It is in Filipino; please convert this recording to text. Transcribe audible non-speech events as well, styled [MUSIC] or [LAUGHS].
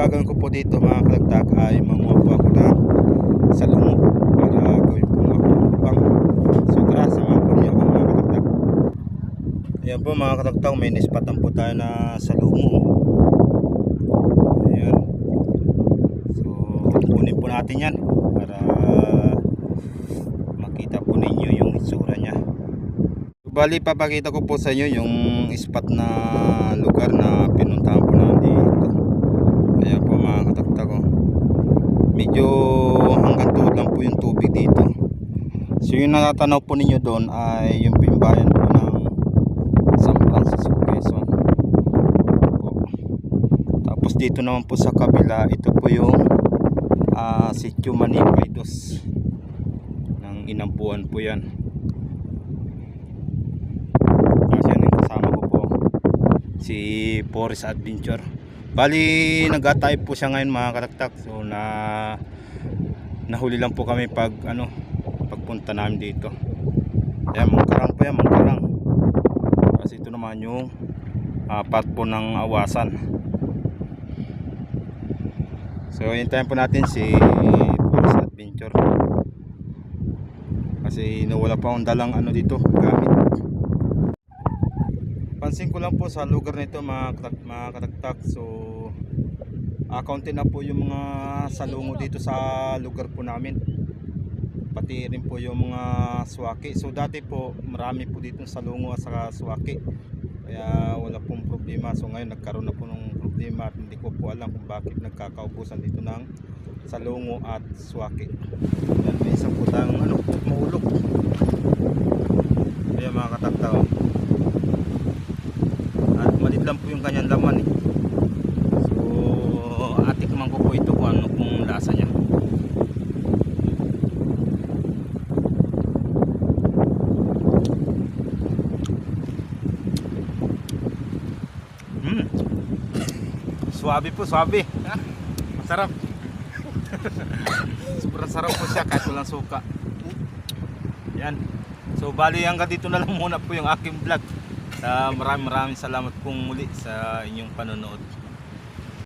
gagawin ko po dito mga kalagtak ay manguha po ako ng salungo para gawin po ako bang so tara samahan po niyo ako mga kalagtak. Ayan po mga kalagtak may nispatan po tayo na salungo. Ayan. So kunin po natin yan para makita po ninyo yung itsura niya. Bali, papakita ko po sa inyo yung spot na lugar na pinuntahan po namin dito. Kaya po mga katakta ko. Medyo hanggang tuhod lang po yung tubig dito. So yung natatanaw po ninyo doon ay yung pimbayan po ng San Francisco Quezon. Po. Tapos dito naman po sa kabila, ito po yung uh, Sitio Manipaydos. Ng inampuan po yan. Kasi yan yung kasama ko po si Forest Adventure bali nag-type po siya ngayon mga kataktak so na nahuli lang po kami pag ano pagpunta namin dito. Yan mangkarang po yan mangkarang. Kasi ito naman yung uh, part po ng awasan. So hintayin po natin si Forest Adventure. Kasi nawala pa akong dalang ano dito gamit Pansin ko lang po sa lugar nito mga, katak, kataktak. So, kaunti na po yung mga salungo dito sa lugar po namin. Pati rin po yung mga swaki. So, dati po marami po dito salungo at saka swaki. Kaya wala pong problema. So, ngayon nagkaroon na po ng problema at hindi ko po alam kung bakit nagkakaubusan dito ng salungo at swaki. Yan, may isa po tayong ano, maulok. Kaya mga kataktak. oh. At malit lang po yung kanyang laman eh. So, atikman ko po ito kung ano kung lasa niya. Mm. Swabe po, swabe. Masarap. [LAUGHS] Sobrang sarap po siya kahit walang suka. Yan. So bali hanggang dito na lang muna po yung aking vlog. Uh, maraming maraming salamat pong muli sa inyong panonood.